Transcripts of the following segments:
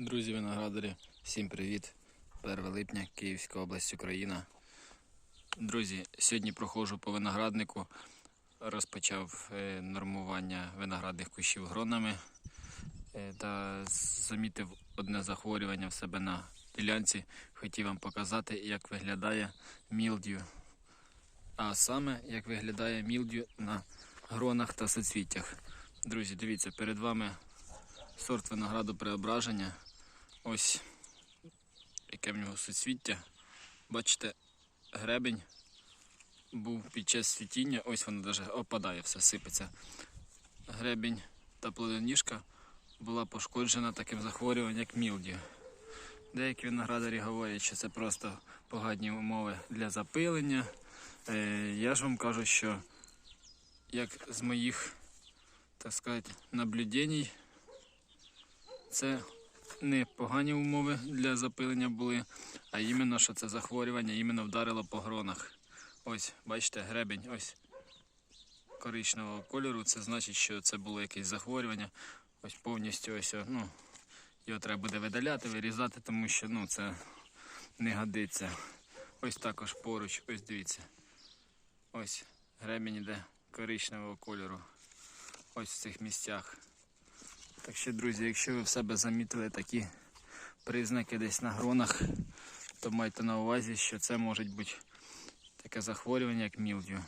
Друзі виноградарі, всім привіт! 1 липня, Київська область, Україна. Друзі, сьогодні проходжу по винограднику. Розпочав е, нормування виноградних кущів гронами е, та замітив одне захворювання в себе на ділянці. Хотів вам показати, як виглядає мілдю. А саме, як виглядає мілдю на гронах та соцвіттях. Друзі, дивіться, перед вами сорт винограду преображення. Ось яке в нього суцвіття. Бачите, гребень був під час світіння, ось воно навіть опадає, все сипеться. Гребень та плодоніжка була пошкоджена таким захворюванням, як мілдю. Деякі виноградарі говорять, що це просто погані умови для запилення. Е, я ж вам кажу, що як з моїх, так сказати, наблюдень, це не погані умови для запилення були, а іменно, що це захворювання іменно вдарило по гронах. Ось, бачите, гребень ось коричневого кольору. Це значить, що це було якесь захворювання. Ось повністю ось, ну, його треба буде видаляти, вирізати, тому що ну, це не годиться. Ось також поруч, ось дивіться. Ось гребень іде коричневого кольору. Ось в цих місцях. Так що, друзі, якщо ви в себе замітили такі признаки десь на гронах, то майте на увазі, що це може бути таке захворювання, як мілдю.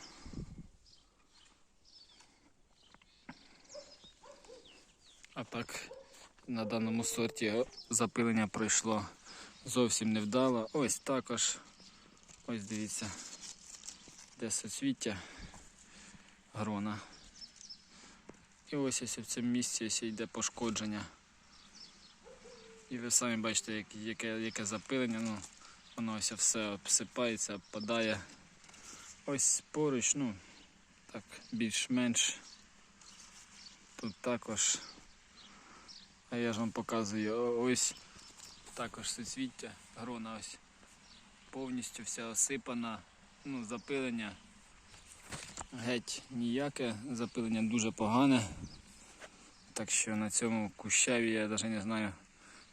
А так, на даному сорті запилення пройшло зовсім невдало. Ось також, ось дивіться, де соцвіття грона. І ось ось в цьому місці ось йде пошкодження. І ви самі бачите, як- яке, яке запилення, ну, воно ось все обсипається, обпадає. Ось поруч, ну, так, більш-менш. Тут також. А я ж вам показую, ось також суцвіття, грона ось повністю вся осипана, ну, запилення геть ніяке, запилення дуже погане. Так що на цьому кущаві я навіть не знаю,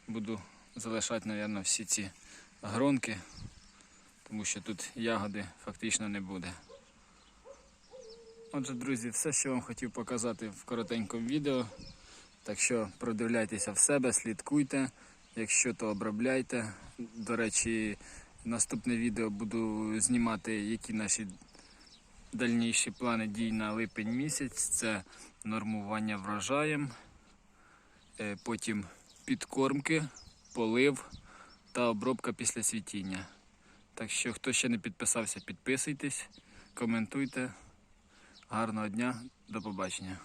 буду залишати, мабуть, всі ці гронки, тому що тут ягоди фактично не буде. Отже, друзі, все, що вам хотів показати в коротенькому відео. Так що продивляйтеся в себе, слідкуйте. Якщо то обробляйте. До речі, наступне відео буду знімати, які наші дальніші плани дій на липень місяць це нормування врожаєм, е, потім підкормки, полив та обробка після світіння. Так що, хто ще не підписався, підписуйтесь, коментуйте. Гарного дня, до побачення.